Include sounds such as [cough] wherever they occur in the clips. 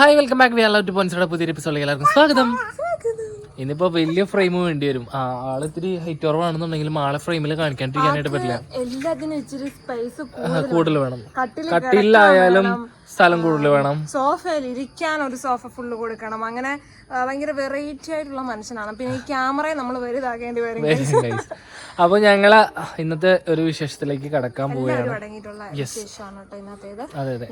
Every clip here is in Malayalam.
Hi welcome back we are two പോയിന്റ്സിയുടെ പുതിയ എപ്പിസോഡിലേക്ക് എല്ലാവർക്കും സ്വാഗതം. ഇനിയിപ്പോ വലിയ ഫ്രെയിം വേണ്ടി വരും. ആ ആൾ ഇത്തിരി ഹൈറ്റ് കുറവാണെന്നുണ്ടെങ്കിലും ആളെ ഫ്രെയിമിൽ കാണിക്കാണ്ടിരിക്കാനായിട്ട് പറ്റില്ല. എല്ലാത്തിനും ഇച്ചിരി സ്പേസ് ആ, കൂടുതൽ വേണം. കട്ടിലായാലും സ്ഥലം കൂടുതൽ വേണം. സോഫയിൽ ഇരിക്കാൻ ഒരു സോഫ ഫുള്ള് കൊടുക്കണം. അങ്ങനെ ഭയങ്കര വെറൈറ്റി ആയിട്ടുള്ള മനുഷ്യനാണ്. പിന്നെ ഈ ക്യാമറയെ നമ്മൾ വലുതാകേണ്ടി വരും. അപ്പൊ ഞങ്ങൾ ഇന്നത്തെ ഒരു വിശേഷത്തിലേക്ക് കടക്കാൻ പോവുകയാണ്.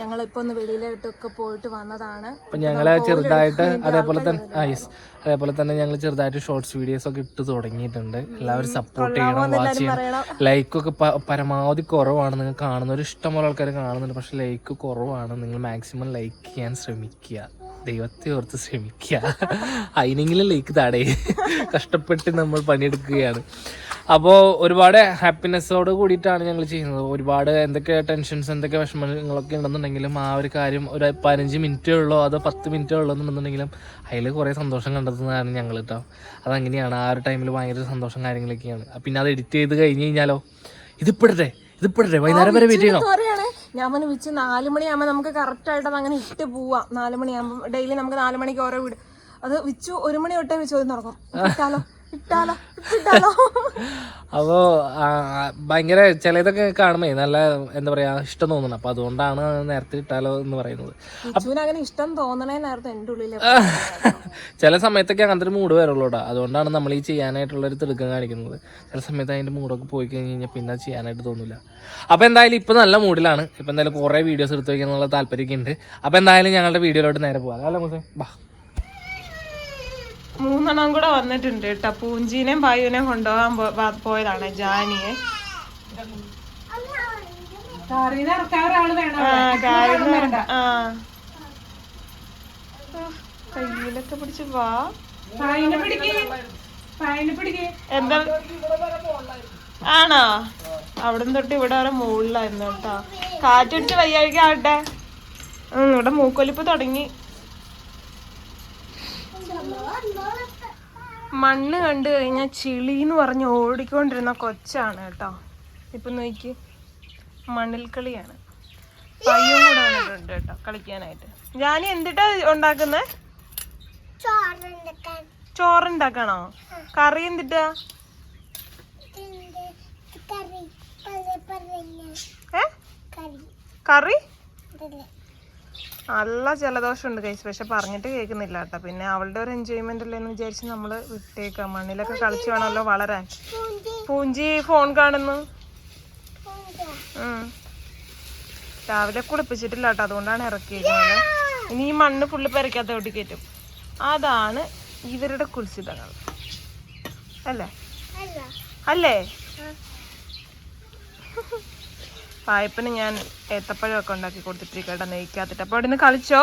ഞങ്ങൾ ഇപ്പൊ ഒന്ന് വെളിയിലോട്ടൊക്കെ പോയിട്ട് വന്നതാണ്. അപ്പൊ ഞങ്ങൾ ചെറുതായിട്ട് അതേപോലെ തന്നെ യെസ് അതേപോലെ തന്നെ ഞങ്ങൾ ചെറുതായിട്ട് ഷോർട്സ് വീഡിയോസ് ഒക്കെ ഇട്ട് തുടങ്ങിയിട്ടുണ്ട്. എല്ലാവരും സപ്പോർട്ട് ചെയ്യണം വാച്ച് ചെയ്യണം. ലൈക്കൊക്കെ പരമാവധി കുറവാണ്. നിങ്ങൾ കാണുന്നവർ ഇഷ്ടംപോലെ ആൾക്കാർ കാണുന്നുണ്ട്. പക്ഷെ ലൈക്ക് കുറവാണ് നിങ്ങൾ മാക്സിമം ലൈക്ക് ചെയ്യാൻ ശ്രമിക്കുക. ദൈവത്തെ ഓർത്ത് ശ്രമിക്കുക. അതിനെങ്കിലും ലൈക്ക് താടേ. കഷ്ടപ്പെട്ട് നമ്മൾ പണിയെടുക്കുകയാണ്. അപ്പോൾ ഒരുപാട് ഹാപ്പിനെസ്സോട് കൂടിയിട്ടാണ് ഞങ്ങൾ ചെയ്യുന്നത്. ഒരുപാട് എന്തൊക്കെ ടെൻഷൻസ് എന്തൊക്കെ വിഷമങ്ങളൊക്കെ ഉണ്ടെന്നുണ്ടെങ്കിലും ആ ഒരു കാര്യം ഒരു പതിനഞ്ച് മിനിറ്റേ ഉള്ളോ അതോ പത്ത് മിനിറ്റേ ഉള്ളൂ എന്നുണ്ടെന്നുണ്ടെങ്കിലും അതിൽ കുറേ സന്തോഷം കണ്ടെത്തുന്നതാണ് ഞങ്ങൾ കേട്ടോ അതങ്ങനെയാണ്. ആ ഒരു ടൈമിൽ ഭയങ്കര സന്തോഷം കാര്യങ്ങളൊക്കെയാണ്. പിന്നെ അത് എഡിറ്റ് ചെയ്ത് കഴിഞ്ഞ് കഴിഞ്ഞാലോ? ഇതിപ്പെടട്ടെ ഇതിപ്പെടട്ടെ വൈകുന്നേരം വരെ വെയിറ്റ് ചെയ്യണം? ഞാൻ വെച്ച് നാല് മണിയാകുമ്പോൾ നമുക്ക് കറക്റ്റായിട്ട് അത് അങ്ങനെ ഇട്ട് പോവാം. നാല് മണിയാകുമ്പോൾ ഡെയിലി നമുക്ക് നാല് മണിക്ക് ഓരോ വീട്. അത് വിച്ചു ഒരു മണി തൊട്ടേ വെച്ച് ചോദ്യം തുടങ്ങും ഇട്ടാലോ? അപ്പോൾ ഭയങ്കര ചിലതൊക്കെ കാണുമ്പോ നല്ല എന്താ പറയാ ഇഷ്ടം തോന്നണം അപ്പൊ അതുകൊണ്ടാണ് നേരത്തെ ഇട്ടാലോ എന്ന് പറയുന്നത്. അങ്ങനെ ഇഷ്ടം എന്റെ ചില സമയത്തൊക്കെ അങ്ങനത്തെ ഒരു മൂഡ് വരുള്ളൂടാ അതുകൊണ്ടാണ് നമ്മൾ ഈ ചെയ്യാനായിട്ടുള്ള ഒരു തിടുക്കം കാണിക്കുന്നത്. ചില സമയത്ത് അതിന്റെ മൂഡൊക്കെ പോയി കഴിഞ്ഞ് കഴിഞ്ഞാൽ പിന്നെ ചെയ്യാനായിട്ട് തോന്നില്ല അപ്പൊ എന്തായാലും ഇപ്പൊ നല്ല മൂഡിലാണ്. ഇപ്പൊ എന്തായാലും കുറെ വീഡിയോസ് എടുത്ത് വയ്ക്കാനുള്ള താല്പര്യമൊക്കെ ഉണ്ട്. അപ്പൊ എന്തായാലും ഞങ്ങളുടെ വീഡിയോയിലോട്ട് നേരെ പോകാം അല്ല മുസേ ബാ. മൂന്നെണ്ണം കൂടെ വന്നിട്ടുണ്ട് കേട്ടോ. പൂഞ്ചീനെയും പായുവിനെയും കൊണ്ടുപോകാൻ പോയതാണ് ജാനിയെ കയ്യിലൊക്കെ പിടിച്ച് വാ. എന്താ? ആണോ? അവിടം തൊട്ട് ഇവിടെ വരെ മുകളിലായിരുന്നു കേട്ടോ. കാറ്റടിച്ച് വയ്യാഴിക്കാവട്ടെ ഇവിടെ മൂക്കൊലിപ്പ് തുടങ്ങി. മണ്ണ് കണ്ടു കഴിഞ്ഞാൽ ചിളി എന്ന് പറഞ്ഞ് ഓടിക്കൊണ്ടിരുന്ന കൊച്ചാണ് കേട്ടോ. ഇപ്പം നോക്കി മണ്ണിൽ കളിയാണ്. പയ്യും കൂടെ വന്നിട്ടുണ്ട് കേട്ടോ കളിക്കാനായിട്ട്. ഞാൻ എന്തിട്ടാ ഉണ്ടാക്കുന്നത് ചോറുണ്ടാക്കണോ? കറി എന്തിട്ടാ? കറി. നല്ല ജലദോഷമുണ്ട് കഴിച്ചു പക്ഷെ പറഞ്ഞിട്ട് കേൾക്കുന്നില്ല കേട്ടോ. പിന്നെ അവളുടെ ഒരു എൻജോയ്മെന്റ് അല്ലേന്ന് വിചാരിച്ച് നമ്മൾ വിട്ടേക്കാം. മണ്ണിലൊക്കെ കളിച്ച് വേണമല്ലോ വളരാൻ. പൂഞ്ചി ഫോൺ കാണുന്നു. രാവിലെ കുളിപ്പിച്ചിട്ടില്ല കേട്ടോ. അതുകൊണ്ടാണ് ഇറക്കിയിരിക്കുന്നത്. ഇനി ഈ മണ്ണ് ഫുള്ള് പെരക്കാത്തോട്ട് കയറ്റും? അതാണ് ഇവരുടെ കുൽസിതങ്ങൾ. അല്ലേ? അല്ലേ. പായപ്പിന് ഞാൻ ഏത്തപ്പഴമൊക്കെ ഉണ്ടാക്കി കൊടുത്തിട്ടിരിക്കട്ടെ നെയ്ക്കാത്തിട്ട് അപ്പൊ അവിടെ നിന്ന് കളിച്ചോ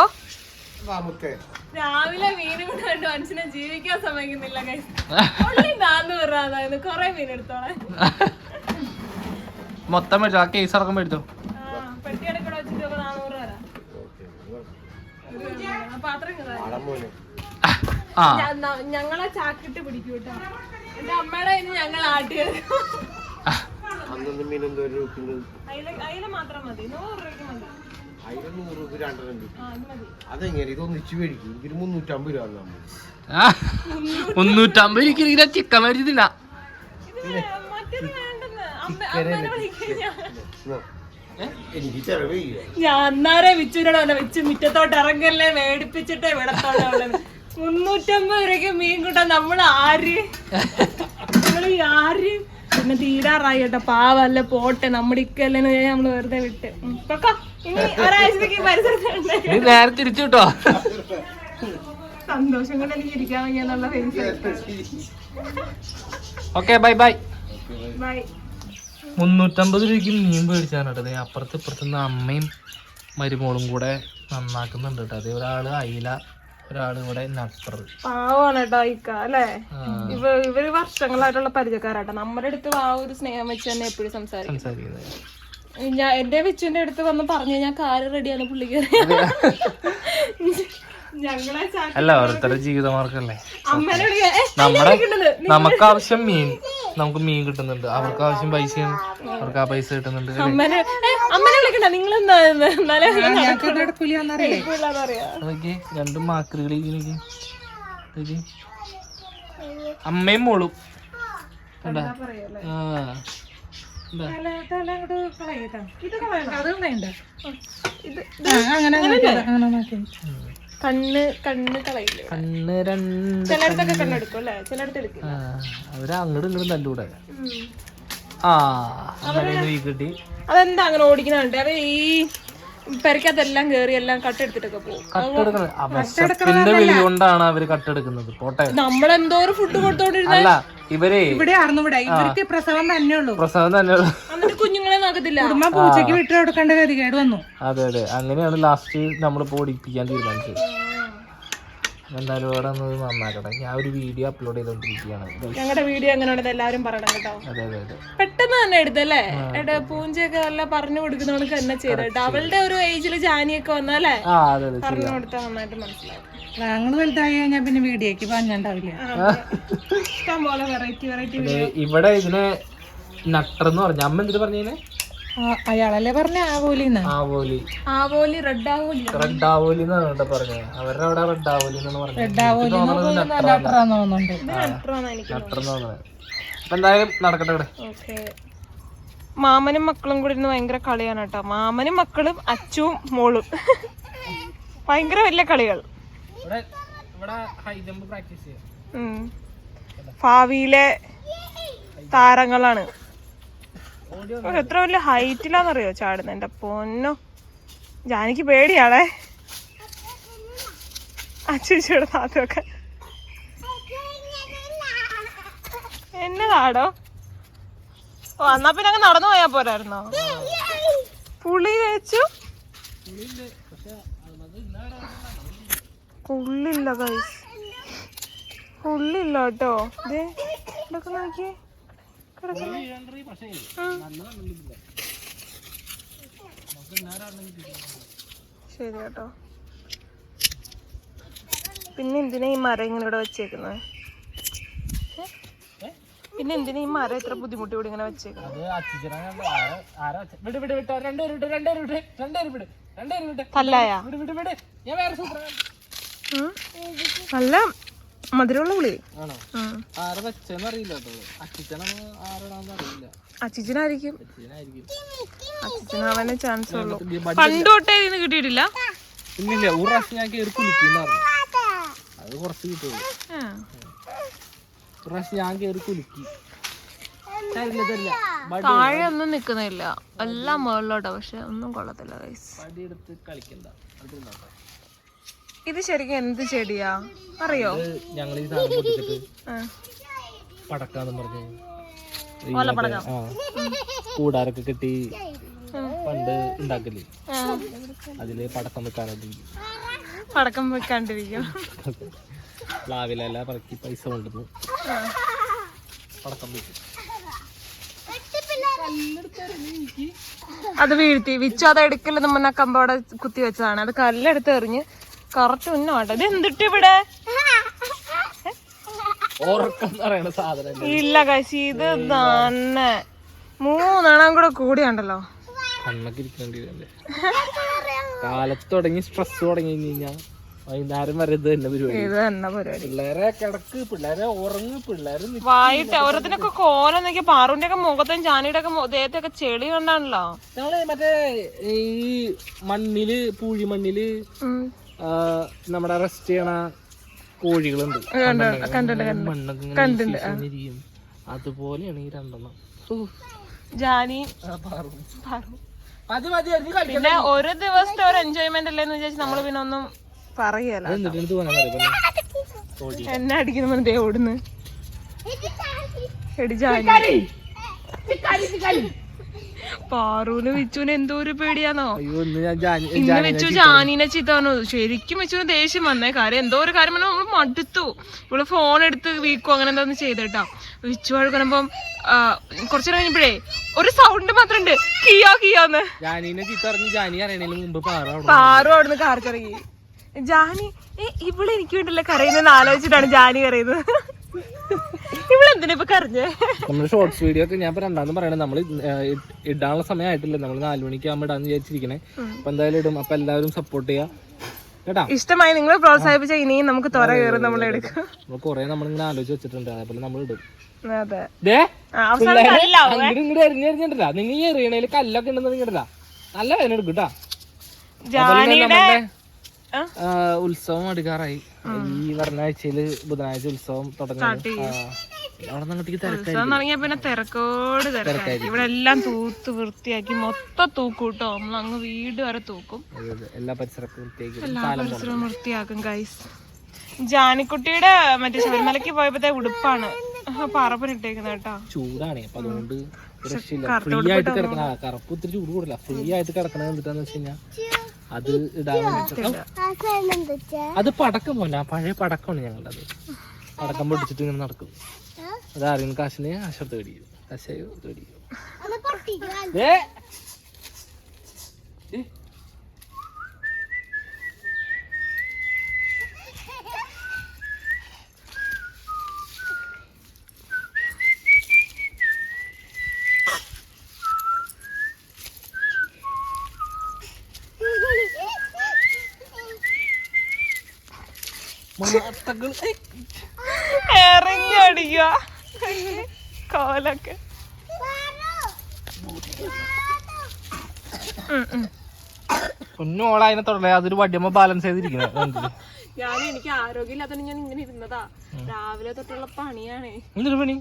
രാവിലെ മീനും കൂടെ കണ്ട് മനുഷ്യനെ ജീവിക്കാൻ സമ്മതിക്കുന്നില്ല അതായത് കൊറേ മീൻ എടുത്തോളെ. മൊത്തം എടുത്തു? ആ കേസ് ഇറക്കുമ്പോ എടുത്തു? ഞങ്ങളെ ചാക്കിട്ട് പിടിക്കൂട്ടോ കേട്ടോ. എന്റെ അമ്മയുടെ ഞങ്ങൾ ആട്ടിയത് അന്നൊന്നും എന്തോ ഒരു രൂപ അയില മാത്രം മതി. നൂറ് രൂപയ്ക്ക് മതി. നൂറ് രൂപ രണ്ടര അതെങ്ങനെ? ഇതൊന്നിച്ച് മേടിക്കും. ഇതിന് മുന്നൂറ്റമ്പത് രൂപ നമ്മൾ ആ, മുന്നൂറ്റമ്പത് ചിക്കൻ മേടിച്ചിട്ടില്ല. ഇത് മറ്റേത് വേണ്ടെന്ന്. അമ്മ അമ്മേനെ വിളിക്കാൻ ഞാൻ. എനിക്ക് ചെലവില്ല ഞാൻ അന്നാരെ വിച്ചു മുറ്റത്തോട്ട് ഇറങ്ങല്ലേ മേടിപ്പിച്ചിട്ടേ വിടത്തോടെ മുന്നൂറ്റമ്പത് രൂപയ്ക്ക് മീൻ കൂട്ടാൻ നമ്മൾ [laughs] ആര് നമ്മൾ ആര്? പിന്നെ തീരാറായി കേട്ടോ. പാവല്ല പോട്ടെ നമ്മുടെ ഇക്കല്ലെന്ന് നമ്മൾ വെറുതെ വിട്ട്. പൊക്കോ. ഇനി ഒരാഴ്ചത്തേക്ക് പരിസരത്ത് നേരെ തിരിച്ചു കിട്ടോ സന്തോഷം കൊണ്ട് എനിക്ക് ഇരിക്കാൻ വയ്യാന്നുള്ള face okay bye bye bye മുന്നൂറ്റമ്പത് രൂപയ്ക്ക് മീൻ മേടിച്ചാണ് കേട്ടത് അപ്പുറത്ത് ഇപ്പുറത്തുനിന്ന് അമ്മയും മരുമോളും കൂടെ നന്നാക്കുന്നുണ്ട് കേട്ടോ. അതേ ഒരാൾ അയില ഒരാൾ ഇവിടെ നട്ടർ പാവാണ് കേട്ടോ ഇക്ക അല്ലേ? ഇവ ഇവർ വർഷങ്ങളായിട്ടുള്ള പരിചയക്കാരാട്ടോ. നമ്മുടെ അടുത്ത് ആ ഒരു സ്നേഹം വെച്ച് തന്നെ എപ്പോഴും സംസാരിക്കും. സംസാരിക്കുന്നത്. ഞാൻ എന്റെ വിച്ചുവിന്റെ അടുത്ത് വന്ന് പറഞ്ഞു ഞാൻ കാര് റെഡിയാണ് പുള്ളിക്ക്. ഞങ്ങളെ ചാ- അല്ല ഓരോരുത്തരുടെ ജീവിതമാർഗല്ലേ. അമ്മേനെ വിളിക്കാൻ ഏ, നമ്മുടെ നമുക്ക് ആവശ്യം മീൻ നമുക്ക് മീൻ കിട്ടുന്നുണ്ട്. അവർക്ക് ആവശ്യം പൈസയാണ്. അവർക്ക് ആ പൈസ കിട്ടുന്നുണ്ട് അല്ലേ? അമ്മനെ ഏ, അമ്മനെ വിളിക്കണ്ട നിങ്ങൾ രണ്ടും നോക്കി അമ്മയും മോളും. കണ്ണ് കണ്ണ് കളയില്ല? കണ്ണ് രണ്ട് ചിലയിടത്തൊക്കെ കണ്ണെടുക്കും അല്ലേ? ചിലയിടത്ത് എടുക്കും ആ അവർ അങ്ങോട്ടും ഇങ്ങോട്ടും തല്ലൂടെ. കിട്ടി. അതെന്താ അങ്ങനെ ഓടിക്കുന്നുണ്ട് അവ ഈ പെരക്കകത്തെല്ലാം കേറി എല്ലാം കട്ടെടുത്തിട്ടൊക്കെ പോകും. കട്ടെടുക്കുന്നത് വെളി കൊണ്ടാണ് അവർ കട്ടെടുക്കുന്നത് പോട്ടെ. നമ്മളെന്തോരം ഫുഡ് കൊടുത്തോണ്ടിരുന്ന? ഇവരെ ഇവിടെ ആർന്നു ഇവിടെ. ഇവർക്ക് പ്രസവം തന്നെ ഉള്ളൂ. പ്രസവം തന്നെ എന്നിട്ട് കുഞ്ഞുങ്ങളെ നോക്കത്തില്ല? കുടുംബം പൂച്ചയ്ക്ക് വിട്ടു കൊടുക്കേണ്ട ഗതികേട് വന്നു. അതെ അതെ. അങ്ങനെയാണ് ലാസ്റ്റ് നമ്മൾ ഓടിപ്പിക്കാൻ തീരുമാനിച്ചത്. എന്തായാലും ഇവിടെ ഒന്ന് നന്നാക്കട്ടെ. ഞാൻ ഒരു വീഡിയോ അപ്ലോഡ് ചെയ്തോണ്ടിരിക്കുകയാണ്. ഞങ്ങളുടെ വീഡിയോ അങ്ങനെ ഉണ്ടെന്ന് എല്ലാവരും പറയണം കേട്ടോ. അതെ അതെ അതെ. പെട്ടെന്ന് തന്നെ എടുത്തല്ലേ എടാ പൂഞ്ചയൊക്കെ നല്ല പറഞ്ഞു കൊടുക്കുന്നവർക്ക് തന്നെ ചെയ്ത കേട്ടോ. അവളുടെ ഒരു ഏജിൽ ജാനിയൊക്കെ വന്നല്ലേ ആ അതെ അതെ പറഞ്ഞു കൊടുത്താൽ നന്നായിട്ട് മനസ്സിലാവും. ഞങ്ങൾ വലുതായി കഴിഞ്ഞാൽ പിന്നെ വീഡിയോക്ക് പഞ്ഞുണ്ടാവില്ല ഇഷ്ടം പോലെ വെറൈറ്റി വെറൈറ്റി ഇവിടെ ഇതിനെ നട്ടർന്ന് പറഞ്ഞു. അമ്മ എന്തിട്ട് പറഞ്ഞതിനെ അയാളല്ലേ പറഞ്ഞ ആവോലി ആവോലി. ആവോലി റെഡ് ആവോലി. റെഡ് ആവോലി എന്നാണ് പറഞ്ഞത് അവരുടെ അവിടെ റെഡ് ആവോലി എന്നാണ് പറഞ്ഞത്. ആവൂലി അപ്പൊ എന്തായാലും നടക്കട്ടെ ഇവിടെ. ഓക്കെ. മാമനും മക്കളും കൂടി ഇരുന്ന് ഭയങ്കര കളിയാണ് കേട്ടോ. മാമനും മക്കളും അച്ചുവും മോളും. ഭയങ്കര വലിയ കളികൾ. ഇവിടെ ഇവിടെ ഹൈ പ്രാക്ടീസ് ചെയ്യാം. ഉം. ഭാവിയിലെ താരങ്ങളാണ്. എത്ര വലിയ ഹൈറ്റിലാന്നറിയോ ചാടുന്നത് എന്റെ പൊന്നോ. ജാനിക്ക് പേടിയാണേ. അച്ചുച്ചിയുടെ താത്തൊക്കെ എന്നതാടോ? ഓ എന്നാ പിന്നെ അങ്ങ് നടന്നു പോയാ പോരായിരുന്നോ? പുളി വെച്ചു പുള്ളില്ല ഗൈസ് പുള്ളില്ല കേട്ടോ. ഇതൊക്കെ നോക്കിയേ. ശരി കേട്ടോ. പിന്നെ എന്തിനാ ഈ മരം ഇങ്ങനെ ഇവിടെ വെച്ചേക്കുന്നത് പിന്നെ എന്തിനാ ഈ മരം ഇത്ര ബുദ്ധിമുട്ടി ഇവിടെ ഇങ്ങനെ വെച്ചേക്കുന്നത് അത് മധുരമുള്ള പുളി? അച്ഛനായിരിക്കും ചാൻസ് ഉള്ളൂ. പണ്ട് തൊട്ടേ ഇതിന് കിട്ടിയിട്ടില്ല? ഇല്ലില്ല ഒരു പ്രാവശ്യം ഞാൻ കയറി കുലിക്കുന്ന അത് കുറച്ച് കിട്ടുള്ളൂ. ആ. ഒരു പ്രാവശ്യം ഞാൻ കയറി കുലുക്കി. തരില്ല തരില്ല താഴെ ഒന്നും നിക്കുന്നില്ല. എല്ലാം മുകളിലോട്ടാ പക്ഷെ ഒന്നും കൊള്ളത്തില്ല കളിക്കണ്ട. ഇത് ശരിക്കും എന്ത് ചെടിയാ? അറിയോ? ഞങ്ങൾ ഈ സാധനം പൊട്ടിച്ചിട്ട്. പടക്കാന്ന് പറഞ്ഞു കൂടാരൊക്കെ കെട്ടി പണ്ട് ഉണ്ടാക്കൽ. അതിൽ പടക്കം വെക്കാനായിട്ട് പടക്കം വെക്കാണ്ടിരിക്കും. പ്ലാവിലെല്ലാം പറക്കി പൈസ കൊണ്ടുവന്നു പടക്കം വെക്കും. അത് വീഴ്ത്തി. വിച്ചു അത് എടുക്കൽ നമ്മൾ കമ്പോടെ കുത്തി വെച്ചതാണ്. അത് കല്ലെടുത്ത് എറിഞ്ഞ് കറക്റ്റ് ഉന്നോട്ടെ ഇത് എന്തിട്ട് ഇവിടെ? ഇല്ല കശി ഇത് തന്നെ. മൂന്നെണ്ണം കൂടെ കൂടിയുണ്ടല്ലോ. കാലത്ത് തുടങ്ങി സ്ട്രെസ് തുടങ്ങി കഴിഞ്ഞാൽ വൈകുന്നേരം വരെ ഇത് തന്നെ പരിപാടി. ഇത് തന്നെ പരിപാടി. പിള്ളേരെ കിടക്ക് പിള്ളേരെ ഉറങ്ങ് പിള്ളേരെ നി- വായിട്ട് ഓരോത്തിനൊക്കെ കോലം നോക്കി പാറുവിന്റെ ഒക്കെ മുഖത്തും ജാനിയുടെ ഒക്കെ ദേഹത്തൊക്കെ ചെളി കണ്ടാണല്ലോ. ഞങ്ങൾ മറ്റേ ഈ മണ്ണിൽ പൂഴി മണ്ണിൽ നമ്മുടെ റെസ്റ്റ് ചെയ്യണ കോഴികളുണ്ട്. മണ്ണൊക്കെ. അതുപോലെയാണ് ഈ രണ്ടെണ്ണം. ജാനി. പിന്നെ ഒരു ദിവസത്തെ ഒരു എൻജോയ്മെന്റ് അല്ലേന്ന് വിചാരിച്ച് നമ്മൾ പിന്നെ ഒന്നും പറയല എന്നെ അടിക്കുന്ന ദേ ഓടുന്നു. എടി ജാനി. പാറൂന് വിച്ചുവിന് എന്തോ ഒരു അയ്യോ ഇന്ന് വെച്ചു ജാനീനെ ചീത്ത പറഞ്ഞു. ശരിക്കും വെച്ചു ദേഷ്യം വന്നേ. കാര്യം എന്തോ ഒരു കാര്യം പറഞ്ഞാൽ നമ്മൾ മടുത്തു. ഇവൾ ഫോൺ എടുത്ത് വീക്കോ അങ്ങനെ എന്താന്ന് ചെയ്തിട്ടാ. വിച്ചു വഴുക്കണപ്പം കുറച്ചു നേരം കഴിഞ്ഞപ്പോഴേ ഒരു സൗണ്ട് മാത്രം ഉണ്ട് കിയോ കിയോന്ന്. പാറ അവിടെ പാറു അവിടുന്ന് കാർക്കിറങ്ങി ജാനി ഇവിടെ എനിക്ക് വേണ്ടിയല്ലേ കരയുന്നെന്ന് ആലോചിച്ചിട്ടാണ് ജാനി കരയുന്നത്. നമ്മുടെ ഷോർട്സ് വീഡിയോ ഒക്കെ ഞാൻ ഇപ്പൊ രണ്ടാമത് പറയണത് നമ്മൾ ഇടാനുള്ള സമയമായിട്ടില്ല നമ്മൾ നാല് മണിക്ക് ആകുമ്പോൾ ഇടാന്ന് വിചാരിച്ചിരിക്കണേ. അപ്പൊ എന്തായാലും ഇടും. അപ്പൊ എല്ലാവരും സപ്പോർട്ട് ചെയ്യാം. കേട്ടാ? ഇഷ്ടമായി നിങ്ങൾ പ്രോത്സാഹിപ്പിച്ച ഇനിയും നമുക്ക് തുറ കയറി നമ്മൾ എടുക്കാം. നമ്മൾ കൊറേ നമ്മളിങ്ങനെ ആലോചിച്ച് വെച്ചിട്ടുണ്ട്. അതേപോലെ നമ്മൾ ഇടും. ഇങ്ങോട്ട് എറിഞ്ഞെറിഞ്ഞിട്ടില്ല നിങ്ങൾ ഈ എറിയണേൽ കല്ലൊക്കെ ഉണ്ടെന്ന് നിങ്ങടല്ല നല്ല വേദന എടുക്കും കേട്ടാ. ജാനിയുടെ ആ? ആ, ഉത്സവം എടുക്കാറായി ഈ പറഞ്ഞ ആഴ്ചയിൽ ബുധനാഴ്ച ഉത്സവം തുടങ്ങി തിരക്കായി തുടങ്ങിയ പിന്നെ തിരക്കോട് തിരക്കായിരിക്കും. ഇവിടെ എല്ലാം തൂത്ത് വൃത്തിയാക്കി മൊത്തം തൂക്കൂട്ടോ. നമ്മൾ അങ്ങ് വീട് വരെ തൂക്കും. അതെ, അതെ. എല്ലാ പരിസരവും വൃത്തിയാക്കും ഗൈസ് ജാനിക്കുട്ടിയുടെ മറ്റേ ശബരിമലക്ക് പോയപ്പോഴത്തെ ഉടുപ്പാണ്. പറപ്പനിട്ടേക്കുന്ന കേട്ടോ. ചൂടാണ്. അപ്പൊ അതുകൊണ്ട് ഫ്രീ ആയിട്ട് കിടക്കണ കറുപ്പ് ഒത്തിരി ചൂട് കൂടില്ല. ഫ്രീ ആയിട്ട് കിടക്കണത് എന്തിട്ടാന്ന് വെച്ച് കഴിഞ്ഞാ അത് ഇടാൻ വേണ്ടിട്ട് അത് പടക്കം പോലെ. പഴയ പടക്കമാണ് ഞങ്ങളുടെ അത് പടക്കം പൊടിച്ചിട്ട് ഇങ്ങനെ നടക്കും. അത് അറിയുന്ന കാശിന് കാശെടുത്ത് മേടിക്കും കാശ് മേടിക്കും ഏ. മാത്തകൾ. ഇറങ്ങി അടിക്കുക. കോലൊക്കെ. കുഞ്ഞോള അതിനെ തുടരേ അതൊരു വടിയമ്മ ബാലൻസ് ചെയ്തിരിക്കുന്നത് ഞാൻ എനിക്ക് ആരോഗ്യമില്ലാത്ത ഞാൻ ഇങ്ങനെ ഇരുന്നതാ. രാവിലെ തൊട്ടുള്ള പണിയാണ്. എന്തൊരു പണി?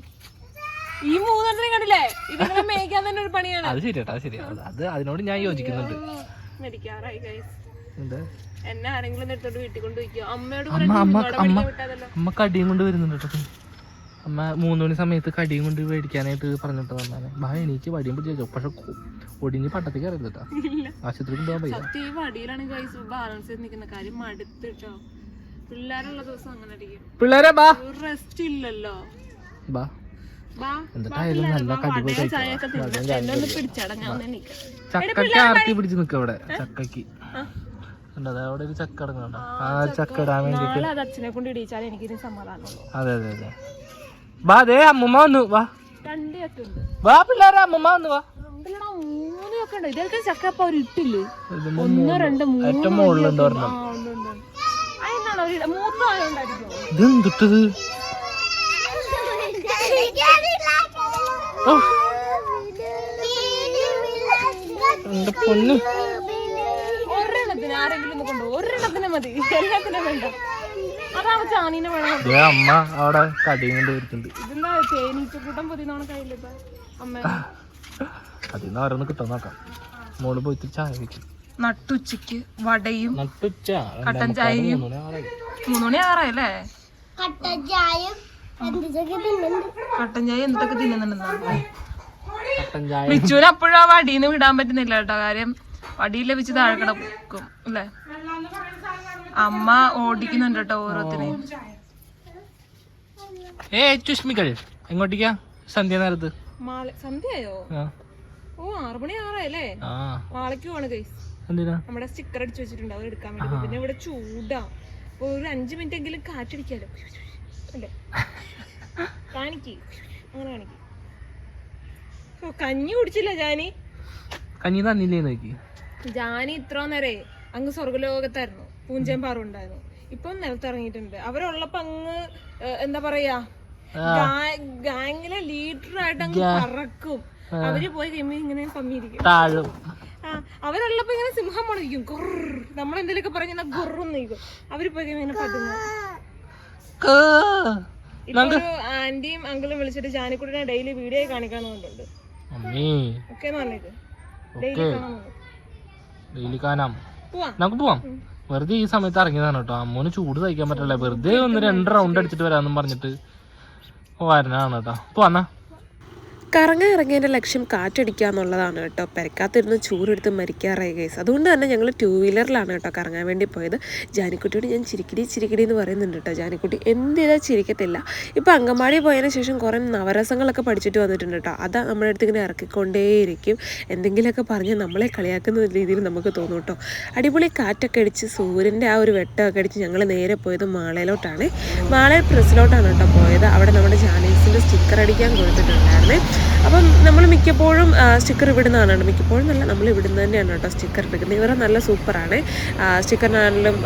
ഈ മൂന്നെണ്ണത്തിനെ കണ്ടില്ലേ? ഇതിങ്ങനെ മേയ്ക്കാൻ തന്നെ ഒരു പണിയാണ്. അത് ശരിട്ടാ ശരി അത് അത് അതിനോട് ഞാൻ യോജിക്കുന്നുണ്ട്. എന്താ? എന്നെ ആരെങ്കിലും എടുത്തോണ്ട് വീട്ടിൽ കൊണ്ടുപോയിക്കോ? അമ്മയോട് അമ്മ അമ്മ അമ്മ കടിയും കൊണ്ട് വരുന്നുണ്ട് കേട്ടോ. അമ്മ മൂന്ന് മണി സമയത്ത് കടിയും കൊണ്ട് മേടിക്കാനായിട്ട് പറഞ്ഞിട്ട് വന്നാണ്. ബാ എനിക്ക് വടിയും പിടിച്ചു പക്ഷെ ഒടിഞ്ഞ് പട്ടത്തേക്ക് അറിയില്ല ആശുപത്രി കൊണ്ടുപോകാൻ സത്യം ഈ വടിയിലാണ് ബാലൻസ് ചെയ്ത് നിൽക്കുന്ന കാര്യം മടുത്തിട്ടോ പിള്ളേരുള്ള ദിവസം അങ്ങനെ പിള്ളേരെ ബാ. റെസ്റ്റ് ഇല്ലല്ലോ. ബാ. എന്നിട്ടായാലും നല്ല ചക്കയ്ക്ക് ആർത്തി പിടിച്ച് നിൽക്കുക അവിടെ. ചക്കയ്ക്ക്. അവിടെ ഒരു ചക്ക ആ ചക്ക ഇടാൻ വേണ്ടിട്ട് അച്ഛനെ കൊണ്ട് ഇടിച്ചാൽ സമാധാനമുള്ളൂ അതെ അതെ അതെ. വാ ദേ അമ്മമ്മ വന്നു വാ. വാ പിള്ളേരെ അമ്മമ്മ വന്നു വാ. മൂന്നൊക്കെ ഉണ്ട്. ഇതൊക്കെ ചക്ക അപ്പൊ അവർ ഇട്ടില്ലേ? ഒന്നോ രണ്ടോ മൂന്നോ ഇതെന്തുട്ടത്? എന്റെ പൊന്ന്. ഒരെണ്ണത്തിന് ആരെങ്കിലും കൊണ്ടു ഒരെണ്ണത്തിന് മതി. എല്ലാത്തിനും വേണ്ട അതാണ് ചാനീനെ വേണം ദേ അമ്മ അവിടെ കടിയും കൊണ്ട് വരുന്നുണ്ട് നിന്ന് ഓരോന്ന് കിട്ടാൻ നോക്കാം. മോൾ പോയിട്ട് ചായ വെക്കും. നട്ടുച്ചക്ക് വടയും നട്ടുച്ച കട്ടൻ ചായയും മൂന്നുമണി ആറായല്ലേ? കട്ടൻ ചായ എന്തൊക്കെ കട്ടൻ ചായ. മിച്ചുവിന് അപ്പോഴും ആ വടിന്ന് വിടാൻ പറ്റുന്നില്ല കേട്ടോ. കാര്യം വടിയിൽ വെച്ച് താഴെ കിടക്കും അല്ലേ? അമ്മ ഓടിക്കുന്നുണ്ട് കേട്ടോ ഓരോരുത്തരെയും ഏ ചുഷ്മികൾ എങ്ങോട്ടേക്കാ? സന്ധ്യ നേരത്ത്. സന്ധ്യയോ? ഓ ആറു മണി ആറായല്ലേ? ആ. മാളയ്ക്ക് പോവാണ് കൈസ് നമ്മുടെ സ്റ്റിക്കർ അടിച്ചു വെച്ചിട്ടുണ്ട് അത് എടുക്കാൻ വേണ്ടി. പിന്നെ ഇവിടെ ചൂടാ. ഒരു അഞ്ചു മിനിറ്റ് എങ്കിലും കാറ്റടിക്കാലോ. കാണിക്ക്. അങ്ങനെ കാണിക്ക്. ഓ കഞ്ഞി കുടിച്ചില്ല ജാനി? കഞ്ഞി തന്നില്ലേ നോക്കി ജാനി ഇത്ര നേരെ അങ്ങ് സ്വർഗലോകത്തായിരുന്നു പൂഞ്ചയും പാറും ഉണ്ടായിരുന്നു. ഇപ്പം നിലത്തിറങ്ങിയിട്ടുണ്ട്. അവരുള്ളപ്പോ അങ്ങ് എന്താ പറയാ ഗാങ്ങിലെ ലീഡർ ആയിട്ട് അങ്ങ് പറക്കും. അവർ പോയി കഴിയുമ്പോ ഇങ്ങനെ പമ്മിയിരിക്കും താഴും. അവരുള്ളപ്പോ ഇങ്ങനെ സിംഹം മുളകിക്കും നമ്മൾ എന്തെങ്കിലുമൊക്കെ പറഞ്ഞാൽ ഗുറന്ന് നിൽക്കും അവർ പോയി കഴിയുമ്പോ ഇങ്ങനെ പതുങ്ങും. ഇപ്പൊ ആന്റിയും അങ്കിളും വിളിച്ചിട്ട് ജാനിക്കുട്ടിനെ ഡെയിലി വീഡിയോ കാണിക്കാന്ന് പറഞ്ഞിട്ടുണ്ട്. ഓക്കെ. ഡെയിലി കാണാം. പോവാ. നമുക്ക് പോവാം. വെറുതെ ഈ സമയത്ത് ഇറങ്ങിയതാണ് കേട്ടോ. അമ്മൂന് ചൂട് സഹിക്കാൻ പറ്റില്ല. വെറുതെ ഒന്ന് രണ്ട് റൗണ്ട് അടിച്ചിട്ട് വരാമെന്നും പറഞ്ഞിട്ട് വരണാണ് കേട്ടോ. പോവാന്നാ കറങ്ങാൻ ഇറങ്ങിയതിന്റെ ലക്ഷ്യം കാറ്റടിക്കുക എന്നുള്ളതാണ് കേട്ടോ. പെരക്കാത്തിരുന്ന് ചൂടെടുത്ത് മരിക്കാറായി കേസ് അതുകൊണ്ട് തന്നെ ഞങ്ങൾ ടൂ വീലറിലാണ് കേട്ടോ കറങ്ങാൻ വേണ്ടി പോയത്. ജാനിക്കുട്ടിയോട് ഞാൻ ചിരിക്കിടി ചിരിക്കിടി എന്ന് പറയുന്നുണ്ട് കേട്ടോ. ജാനിക്കുട്ടി എന്തിനാ ചിരിക്കത്തില്ല. ഇപ്പോൾ അങ്കമാടി പോയതിന് ശേഷം കുറേ നവരസങ്ങളൊക്കെ പഠിച്ചിട്ട് വന്നിട്ടുണ്ട് കേട്ടോ. അതാ നമ്മുടെ അടുത്ത് ഇങ്ങനെ ഇറക്കിക്കൊണ്ടേയിരിക്കും. എന്തെങ്കിലുമൊക്കെ പറഞ്ഞ് നമ്മളെ കളിയാക്കുന്ന രീതിയിൽ നമുക്ക് തോന്നും കേട്ടോ. അടിപൊളി കാറ്റൊക്കെ അടിച്ച് സൂര്യന്റെ ആ ഒരു വെട്ടമൊക്കെ അടിച്ച് ഞങ്ങൾ നേരെ പോയത് മാളയിലോട്ടാണ്. മാളയിൽ പ്രസിലോട്ടാണ് കേട്ടോ പോയത്. അവിടെ നമ്മുടെ ജാനീസിന്റെ സ്റ്റിക്കർ അടിക്കാൻ കൊടുത്തിട്ടുണ്ടായിരുന്നേ. അപ്പം നമ്മൾ മിക്കപ്പോഴും സ്റ്റിക്കർ ഇവിടുന്നാണ് കേട്ടോ. മിക്കപ്പോഴും നല്ല നമ്മൾ ഇവിടുന്ന് തന്നെയാണ് കേട്ടോ സ്റ്റിക്കർ എടുക്കുന്നത്. ഇവരെ നല്ല സൂപ്പറാണ് സ്റ്റിക്കറിനാണെങ്കിലും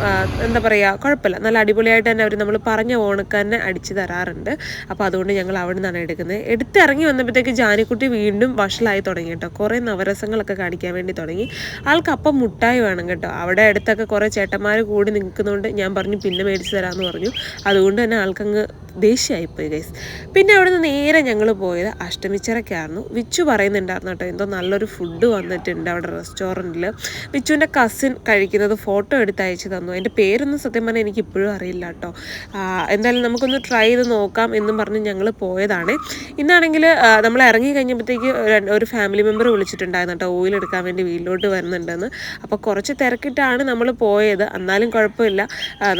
എന്താ പറയുക കുഴപ്പമില്ല നല്ല അടിപൊളിയായിട്ട് തന്നെ അവർ നമ്മൾ പറഞ്ഞ ഓണക്ക് തന്നെ അടിച്ച് തരാറുണ്ട്. അപ്പോൾ അതുകൊണ്ട് ഞങ്ങൾ അവിടെ നിന്നാണ് എടുക്കുന്നത് എടുത്തിറങ്ങി വന്നപ്പോഴത്തേക്ക് ജാനിക്കുട്ടി വീണ്ടും വഷളായി തുടങ്ങി കേട്ടോ. കുറേ നവരസങ്ങളൊക്കെ കാണിക്കാൻ വേണ്ടി തുടങ്ങി. ആൾക്ക് അപ്പം മുട്ടായി വേണം കേട്ടോ. അവിടെ അടുത്തൊക്കെ കുറേ ചേട്ടന്മാർ കൂടി നിൽക്കുന്നതുകൊണ്ട് ഞാൻ പറഞ്ഞു പിന്നെ മേടിച്ച് തരാമെന്ന് പറഞ്ഞു. അതുകൊണ്ട് തന്നെ ആൾക്കങ്ങ് ദേഷ്യമായിപ്പോയി ഗൈസ് പിന്നെ അവിടെ നിന്ന് നേരെ ഞങ്ങൾ പോയത് അഷ്ടമിച്ചിറക്കായിരുന്നു. വിച്ചു പറയുന്നുണ്ടായിരുന്നു കേട്ടോ എന്തോ നല്ലൊരു ഫുഡ് വന്നിട്ടുണ്ട് അവിടെ റെസ്റ്റോറന്റിൽ വിച്ചുവിന്റെ കസിൻ കഴിക്കുന്നത് ഫോട്ടോ എടുത്ത് അയച്ചു തന്നു. അതിന്റെ പേരൊന്നും സത്യം പറഞ്ഞാൽ എനിക്ക് ഇപ്പോഴും അറിയില്ല കേട്ടോ. എന്തായാലും നമുക്കൊന്ന് ട്രൈ ചെയ്ത് നോക്കാം എന്നും പറഞ്ഞ് ഞങ്ങൾ പോയതാണ്. ഇന്നാണെങ്കിൽ നമ്മൾ ഇറങ്ങി കഴിഞ്ഞപ്പോഴത്തേക്ക് ഒരു ഫാമിലി മെമ്പർ വിളിച്ചിട്ടുണ്ടായിരുന്നു കേട്ടോ ഓയിൽ എടുക്കാൻ വേണ്ടി വീട്ടിലോട്ട് വരുന്നുണ്ടെന്ന്. അപ്പോൾ കുറച്ച് തിരക്കിട്ടാണ് നമ്മൾ പോയത്. എന്നാലും കുഴപ്പമില്ല.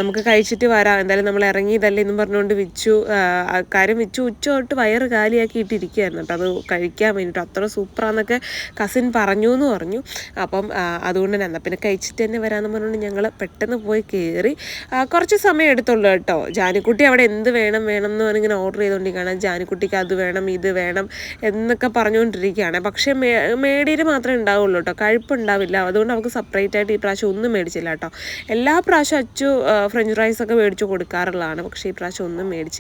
നമുക്ക് കഴിച്ചിട്ട് വരാം. എന്തായാലും നമ്മൾ ഇറങ്ങിയതല്ലേ എന്നും പറഞ്ഞുകൊണ്ട് വിച്ചു ആ കാര്യം വിച്ചു ഉച്ച തൊട്ട് വയറ് കാലിയാക്കിയിട്ടിരിക്കുകയായിരുന്നു. കേട്ടോ അത് കഴിക്കാൻ വേണ്ടിയിട്ട് അത്ര സൂപ്പറാന്നൊക്കെ കസിൻ പറഞ്ഞു എന്ന് പറഞ്ഞു. അപ്പം അതുകൊണ്ട് തന്നെ എന്നാൽ പിന്നെ കഴിച്ചിട്ട് തന്നെ വരാമെന്ന് പറഞ്ഞുകൊണ്ട് ഞങ്ങൾ പെട്ടെന്ന് പോയി കയറി കുറച്ച് സമയം എടുത്തുള്ളൂ കേട്ടോ. ജാനിക്കുട്ടി അവിടെ എന്ത് വേണം വേണം എന്ന് പറഞ്ഞിങ്ങനെ ഓർഡർ ചെയ്തുകൊണ്ടിരിക്കുകയാണ് ജാനിക്കുട്ടിക്ക് അത് വേണം ഇത് വേണം എന്നൊക്കെ പറഞ്ഞുകൊണ്ടിരിക്കുകയാണ്. പക്ഷേ മേടിയിൽ മാത്രമേ ഉണ്ടാവുള്ളൂ കേട്ടോ. കഴിപ്പുണ്ടാവില്ല. അതുകൊണ്ട് അവൾക്ക് സെപ്പറേറ്റ് ആയിട്ട് ഈ പ്രാവശ്യം ഒന്നും മേടിച്ചില്ല കേട്ടോ. എല്ലാ പ്രാവശ്യം അച്ചു ഫ്രഞ്ച് ഫ്രൈസ് ഒക്കെ മേടിച്ച് കൊടുക്കാറുള്ളതാണ്. പക്ഷേ ഈ പ്രാവശ്യം ഒന്നും മേടിച്ചില്ല.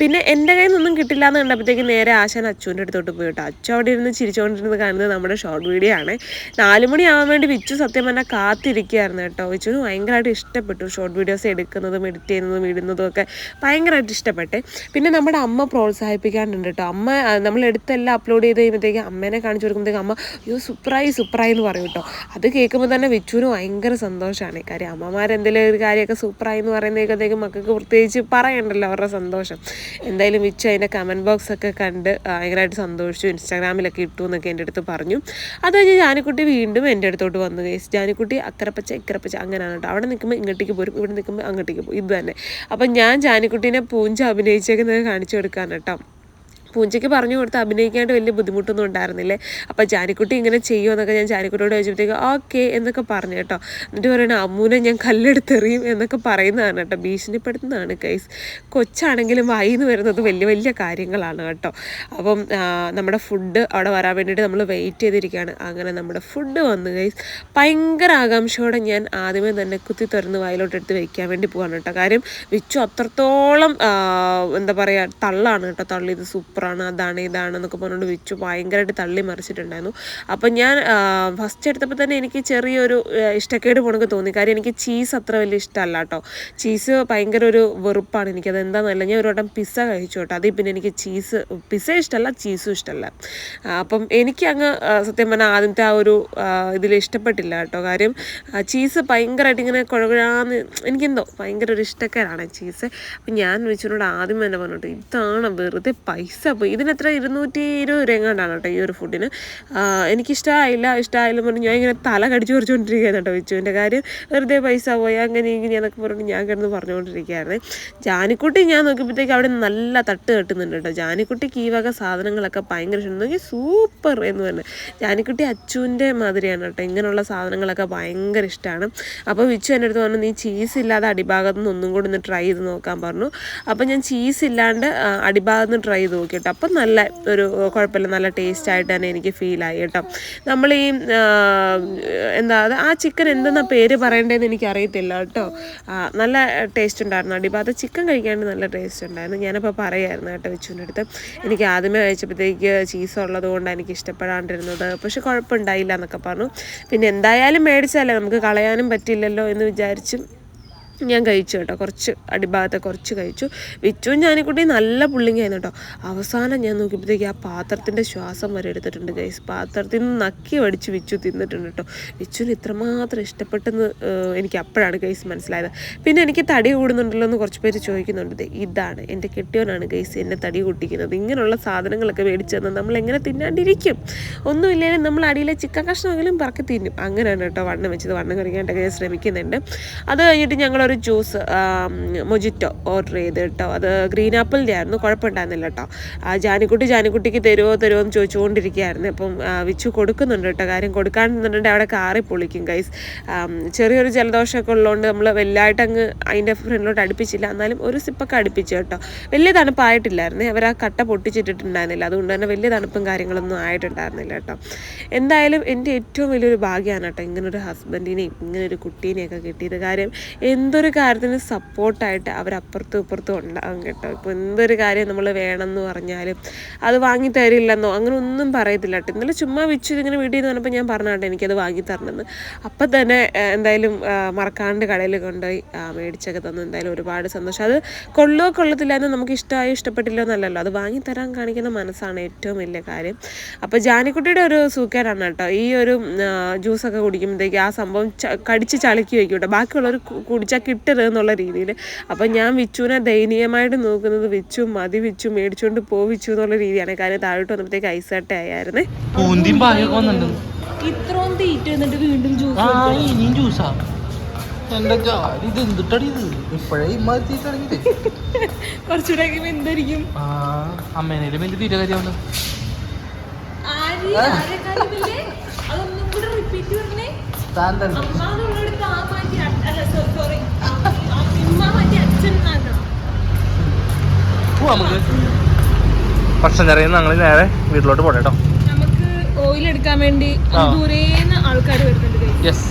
പിന്നെ എന്റെ കയ്യിൽ നിന്നൊന്നും കിട്ടില്ല എന്ന് കണ്ടപ്പോഴത്തേക്ക് നേരെ ആശാൻ അച്ചുവിന്റെ അടുത്തോട്ട് പോയി കേട്ടോ. അച്ചു അവിടെ ഇരുന്ന് ചിരിച്ചുകൊണ്ടിരുന്നത് കാണുന്നത് നമ്മുടെ ഷോർട്ട് വീഡിയോ ആണ്. നാല് മണിയാവാൻ വേണ്ടി വിച്ചു സത്യം പറഞ്ഞാൽ കാത്തിരിക്കുകയായിരുന്നു കേട്ടോ. വിച്ചുവിന് ഭയങ്കരമായിട്ട് ഇഷ്ടപ്പെട്ടു ഷോർട്ട് വീഡിയോസ് എടുക്കുന്നതും എഡിറ്റ് ചെയ്യുന്നതും ഇടുന്നതും ഒക്കെ ഭയങ്കരമായിട്ട് ഇഷ്ടപ്പെട്ടെ. പിന്നെ നമ്മുടെ അമ്മ പ്രോത്സാഹിപ്പിക്കാറുണ്ട് കേട്ടോ. അമ്മ നമ്മൾ എടുത്തെല്ലാം അപ്ലോഡ് ചെയ്ത് കഴിയുമ്പോഴത്തേക്ക് അമ്മേനെ കാണിച്ചു കൊടുക്കുമ്പോഴത്തേക്ക് അമ്മ അയ്യോ സൂപ്പറായി സൂപ്പറായി എന്ന് പറയും കേട്ടോ. അത് കേൾക്കുമ്പോൾ തന്നെ വിച്ചുവിന് ഭയങ്കര സന്തോഷമാണ്. കാര്യം അമ്മമാരെന്തെങ്കിലും ഒരു കാര്യമൊക്കെ സൂപ്പറായി എന്ന് പറയുന്നതൊക്കെ മക്കൾക്ക് പ്രത്യേകിച്ച് പറയണ്ടല്ലോ അവരുടെ സന്തോഷം. എന്തായാലും വിച്ചു അതിന്റെ കമന്റ് ബോക്സ് ഒക്കെ കണ്ട് ഭയങ്കരമായിട്ട് സന്തോഷിച്ചു. ഇൻസ്റ്റാഗ്രാമിലൊക്കെ ഇട്ടു എന്നൊക്കെ എന്റെ അടുത്ത് പറഞ്ഞു. അത് കഴിഞ്ഞ് ജാനിക്കുട്ടി വീണ്ടും എന്റെ അടുത്തോട്ട് വന്നു കേസ് ജാനിക്കുട്ടി അക്കരപ്പച്ച ഇക്കരപ്പച്ച അങ്ങനെയാണ് കേട്ടോ. അവിടെ നിൽക്കുമ്പോൾ ഇങ്ങോട്ടേക്ക് പോരും ഇവിടെ നിൽക്കുമ്പോൾ അങ്ങോട്ടേക്ക് പോകും ഇത് തന്നെ. അപ്പം ഞാൻ ജാനിക്കുട്ടീനെ പൂഞ്ച അഭിനയിച്ചേക്കുന്നത് കാണിച്ചു കൊടുക്കാൻ കേട്ടോ. പൂഞ്ചയ്ക്ക് പറഞ്ഞു കൊടുത്ത് അഭിനയിക്കാണ്ട് വലിയ ബുദ്ധിമുട്ടൊന്നും ഉണ്ടായിരുന്നില്ലേ? അപ്പോൾ ജാനിക്കുട്ടി ഇങ്ങനെ ചെയ്യുമെന്നൊക്കെ ഞാൻ ജാനിക്കുട്ടിയോട് ചോദിച്ചപ്പോഴത്തേക്ക് ഓക്കെ എന്നൊക്കെ പറഞ്ഞു കേട്ടോ. എന്നിട്ട് പറയണ അമ്മൂനെ ഞാൻ കല്ലെടുത്തെറിയും എന്നൊക്കെ പറയുന്നതാണ് കേട്ടോ. ഭീഷണിപ്പെടുത്തുന്നതാണ് കൈസ് കൊച്ചാണെങ്കിലും വായിന്ന് വരുന്നത് വലിയ വലിയ കാര്യങ്ങളാണ് കേട്ടോ. അപ്പം നമ്മുടെ ഫുഡ് അവിടെ വരാൻ വേണ്ടിയിട്ട് നമ്മൾ വെയിറ്റ് ചെയ്തിരിക്കുകയാണ്. അങ്ങനെ നമ്മുടെ ഫുഡ് വന്നു കൈസ് ഭയങ്കര ആകാംക്ഷയോടെ ഞാൻ ആദ്യമേ തന്നെ കുത്തി തുറന്ന് വായിലോട്ട് എടുത്ത് വെക്കാൻ വേണ്ടി പോവാണ് കേട്ടോ. കാര്യം വിച്ചു അത്രത്തോളം എന്താ പറയുക തള്ളാണ് കേട്ടോ തള്ളി. ഇത് സൂപ്പറാണ് അതാണ് ഇതാണ് എന്നൊക്കെ പറഞ്ഞുകൊണ്ട് വിച്ചു ഭയങ്കരമായിട്ട് തള്ളി മറിച്ചിട്ടുണ്ടായിരുന്നു. അപ്പം ഞാൻ ഫസ്റ്റ് എടുത്തപ്പോൾ തന്നെ എനിക്ക് ചെറിയൊരു ഇഷ്ടക്കേട് പോണക്ക് തോന്നി. കാര്യം എനിക്ക് ചീസ് അത്ര വലിയ ഇഷ്ടമല്ല കേട്ടോ. ചീസ് ഭയങ്കര ഒരു വെറുപ്പാണ് എനിക്കത് എന്താണെന്നല്ല ഞാൻ ഒരു വട്ടം പിസ്സ കഴിച്ചു കേട്ടോ. അതിൽ പിന്നെ എനിക്ക് ചീസ് പിസ്സ ഇഷ്ടമല്ല ചീസും ഇഷ്ടമല്ല. അപ്പം എനിക്ക് അങ്ങ് സത്യം പറഞ്ഞാൽ ആദ്യത്തെ ആ ഒരു ഇതിൽ ഇഷ്ടപ്പെട്ടില്ല കേട്ടോ. കാര്യം ചീസ് ഭയങ്കരമായിട്ട് ഇങ്ങനെ കുഴകുഴാന്ന് എനിക്കെന്തോ ഭയങ്കര ഒരു ഇഷ്ടക്കാരാണ് ചീസ് അപ്പം ഞാൻ വിളിച്ചതിനോട് ആദ്യം തന്നെ പറഞ്ഞിട്ട് ഇതാണ് വെറുതെ പൈസ പോയി ഇതിനെത്ര ഇരുന്നൂറ്റി ഇരുപത് രൂപ എങ്ങാണ്ടാണ് കേട്ടോ ഈ ഒരു ഫുഡിന് എനിക്കിഷ്ടമായില്ല ഇഷ്ടമായില്ല പറഞ്ഞു ഞാൻ ഇങ്ങനെ തല കടിച്ചു പറിച്ചുകൊണ്ടിരിക്കുകയാണ് കേട്ടോ വിച്ചുവിന്റെ കാര്യം. വെറുതെ പൈസ പോയി അങ്ങനെ ഇങ്ങനെ എന്നൊക്കെ പറഞ്ഞു ഞാൻ കിടന്ന് പറഞ്ഞുകൊണ്ടിരിക്കുകയായിരുന്നു ജാനിക്കുട്ടി ഞാൻ നോക്കിയപ്പോഴത്തേക്ക് അവിടെ നല്ല തട്ട് കെട്ടുന്നുണ്ട് കേട്ടോ. ജാനിക്കുട്ടിക്ക് ഈ വക സാധനങ്ങളൊക്കെ ഭയങ്കര ഇഷ്ടം. സൂപ്പർ എന്ന് പറഞ്ഞു. ജാനിക്കുട്ടി അച്ചുവിന്റെ മാതിരിയാണ് കേട്ടോ. ഇങ്ങനെയുള്ള സാധനങ്ങളൊക്കെ ഭയങ്കര ഇഷ്ടമാണ്. അപ്പോൾ വിച്ചു എന്റെ അടുത്ത് പറഞ്ഞു നീ ചീസ് ഇല്ലാതെ അടിഭാഗത്തു നിന്ന് ഒന്നും കൂടി ഒന്ന് ട്രൈ ചെയ്ത് നോക്കാൻ പറഞ്ഞു. അപ്പോൾ ഞാൻ ചീസ് ഇല്ലാണ്ട് അടിഭാഗത്ത് നിന്ന് ട്രൈ ചെയ്ത് നോക്കി കേട്ടോ. അപ്പം നല്ല ഒരു കുഴപ്പമില്ല. നല്ല ടേസ്റ്റ് ആയിട്ട് തന്നെ എനിക്ക് ഫീലായി കേട്ടോ. നമ്മൾ ഈ എന്താ ആ ചിക്കൻ എന്തെന്നാ പേര് പറയേണ്ടതെന്ന് എനിക്ക് അറിയത്തില്ല കേട്ടോ നല്ല ടേസ്റ്റ് ഉണ്ടായിരുന്നു അടിഭാഗത്ത് ചിക്കൻ കഴിക്കാണ്ട് നല്ല ടേസ്റ്റ് ഉണ്ടായിരുന്നു. ഞാനപ്പോൾ പറയായിരുന്നു കേട്ടോ വെച്ചുവിന്റെ അടുത്ത്. എനിക്ക് ആദ്യമേ കഴിച്ചപ്പോഴത്തേക്ക് ചീസ് ഉള്ളത് കൊണ്ടാണ് എനിക്ക് ഇഷ്ടപ്പെടാണ്ടിരുന്നത്. പക്ഷെ കുഴപ്പമുണ്ടായില്ല എന്നൊക്കെ പറഞ്ഞു. പിന്നെ എന്തായാലും മേടിച്ചാലേ നമുക്ക് കളയാനും പറ്റില്ലല്ലോ എന്ന് വിചാരിച്ചും. ഞാൻ കഴിച്ചു കേട്ടോ. കുറച്ച് അടിഭാഗത്തെ കുറച്ച് കഴിച്ചു. വിച്ചുവും ഞാനിക്കുട്ടി നല്ല പുള്ളിങ്ങായിരുന്നു കേട്ടോ. അവസാനം ഞാൻ നോക്കിയപ്പോഴത്തേക്ക് ആ പാത്രത്തിന്റെ ശ്വാസം വരെ എടുത്തിട്ടുണ്ട് ഗൈസ്. പാത്രത്തിൽ നിന്ന് നക്കി വടിച്ച് വിച്ചു തിന്നിട്ടുണ്ട് കേട്ടോ. വിച്ചുവിന് ഇത്രമാത്രം ഇഷ്ടപ്പെട്ടെന്ന് എനിക്ക് അപ്പോഴാണ് ഗൈസ് മനസ്സിലായത്. പിന്നെ എനിക്ക് തടി കൂടുന്നുണ്ടല്ലോ എന്ന് കുറച്ച് പേര് ചോദിക്കുന്നുണ്ട്. ഇതാണ് എന്റെ കെട്ടിയോനാണ് ഗൈസ് എന്നെ തടി കൂട്ടിക്കുന്നത്. ഇങ്ങനെയുള്ള സാധനങ്ങളൊക്കെ മേടിച്ചു തന്നാൽ നമ്മൾ എങ്ങനെ തിന്നാണ്ടിരിക്കും ഒന്നുമില്ലെങ്കിലും നമ്മൾ അടിയിലെ ചിക്കൻ കഷ്ണമെങ്കിലും പറക്കി തിന്നും. അങ്ങനെയാണ് കേട്ടോ വണ്ണം വെച്ചത്. വണ്ണം കുറയ്ക്കാണ്ടൊക്കെ ഞാൻ ശ്രമിക്കുന്നുണ്ട്. അത് കഴിഞ്ഞിട്ട് ഞങ്ങളൊരു ജ്യൂസ് മൊജിറ്റോ ഓർഡർ ചെയ്ത് കേട്ടോ. അത് ഗ്രീൻ ആപ്പിളിന്റെ ആയിരുന്നു കുഴപ്പമുണ്ടായിരുന്നില്ല കേട്ടോ. ആ, ജാനിക്കുട്ടി ജാനിക്കുട്ടിക്ക് തരുമോ തരുമോ എന്ന് ചോദിച്ചുകൊണ്ടിരിക്കുകയായിരുന്നു. അപ്പം ആ, വിച്ചു കൊടുക്കുന്നുണ്ട് കേട്ടോ കാര്യം കൊടുക്കാണെന്നുണ്ടെങ്കിൽ അവിടെ കാറി പൊളിക്കും ഗൈസ് ചെറിയൊരു ജലദോഷമൊക്കെ ഉള്ളതുകൊണ്ട് നമ്മൾ വലുതായിട്ട് അങ്ങ് അതിന്റെ ഫ്രണ്ടിലോട്ട് അടുപ്പിച്ചില്ല. എന്നാലും ഒരു സിപ്പൊക്കെ അടുപ്പിച്ചു കേട്ടോ. വലിയ തണുപ്പായിട്ടില്ലായിരുന്നു. അവർ ആ കട്ട പൊട്ടിച്ചിട്ടിട്ടുണ്ടായിരുന്നില്ല. അതുകൊണ്ട് തന്നെ വലിയ തണുപ്പും കാര്യങ്ങളൊന്നും ആയിട്ടുണ്ടായിരുന്നില്ല കേട്ടോ. എന്തായാലും എന്റെ ഏറ്റവും വലിയൊരു ഭാഗ്യമാണ് കേട്ടോ ഇങ്ങനൊരു ഹസ്ബൻഡിനെയും ഇങ്ങനൊരു കുട്ടീനെയൊക്കെ കിട്ടിയത്. കാര്യം എന്തൊരു കാര്യത്തിന് സപ്പോർട്ടായിട്ട് അവരപ്പുറത്തും ഇപ്പുറത്തും ഉണ്ടാകും കേട്ടോ. ഇപ്പോൾ എന്തൊരു കാര്യം നമ്മൾ വേണമെന്ന് പറഞ്ഞാലും അത് വാങ്ങി തരില്ലെന്നോ അങ്ങനെ ഒന്നും പറയത്തില്ല കേട്ടോ. ഇന്നലെ ചുമ്മാ വെച്ചു ഇതിങ്ങനെ വീട്ടിൽ നിന്ന് പറഞ്ഞപ്പോൾ ഞാൻ പറഞ്ഞ കേട്ടോ എനിക്കത് വാങ്ങി തരണമെന്ന്. അപ്പം തന്നെ എന്തായാലും മറക്കാണ്ട് കടയിൽ കൊണ്ടുപോയി മേടിച്ചൊക്കെ തന്നു. എന്തായാലും ഒരുപാട് സന്തോഷം. അത് കൊള്ളോ കൊള്ളത്തില്ല എന്ന് നമുക്ക് ഇഷ്ടമായി ഇഷ്ടപ്പെട്ടില്ലോ എന്നല്ലല്ലോ. അത് വാങ്ങി തരാൻ കാണിക്കുന്ന മനസ്സാണ് ഏറ്റവും വലിയ കാര്യം. അപ്പോൾ ജാനിക്കുട്ടിയുടെ ഒരു സൂക്കേടാണ് കേട്ടോ. ഈ ഒരു ജ്യൂസൊക്കെ കുടിക്കുമ്പോഴത്തേക്ക് ആ സംഭവം കടിച്ച് ചളിക്കുകയൊക്കെ കേട്ടോ. ബാക്കിയുള്ളവർ കുടിച്ചാൽ കിട്ടരുത് എന്നുള്ള രീതിയിൽ. അപ്പം ഞാൻ വിച്ചുവിനെ ദയനീയമായിട്ട് നോക്കുന്നത് വിച്ചു മതി വിച്ചു മേടിച്ചുകൊണ്ട് പോ വിച്ചു എന്നുള്ള രീതിയാണ്. കാരണം താഴോട്ട് വന്നപ്പോഴത്തേക്ക് ഐസാട്ട ആയിരുന്നേ ഇത്രയും തീറ്റ എന്നിട്ട് വീണ്ടും ജ്യൂസ് ആ ഇനിയും ജ്യൂസാ എന്റെ ഇത് എന്തിട്ടടി ഇത്? ഇപ്പോഴേ തീറ്റ കുറച്ചുകൂടെ എന്തായിരിക്കും അമ്മേനേലും വലിയ തീറ്റ താൻ തന്നെ. പോവാ നമുക്ക്. ഭക്ഷണം കറിയിൽ ഞങ്ങൾ നേരെ വീട്ടിലോട്ട് പോട്ടെ കേട്ടോ. നമുക്ക് ഓയിൽ എടുക്കാൻ വേണ്ടി. ദൂരേന്ന് ആൾക്കാർ വരുന്നുണ്ട് യെസ്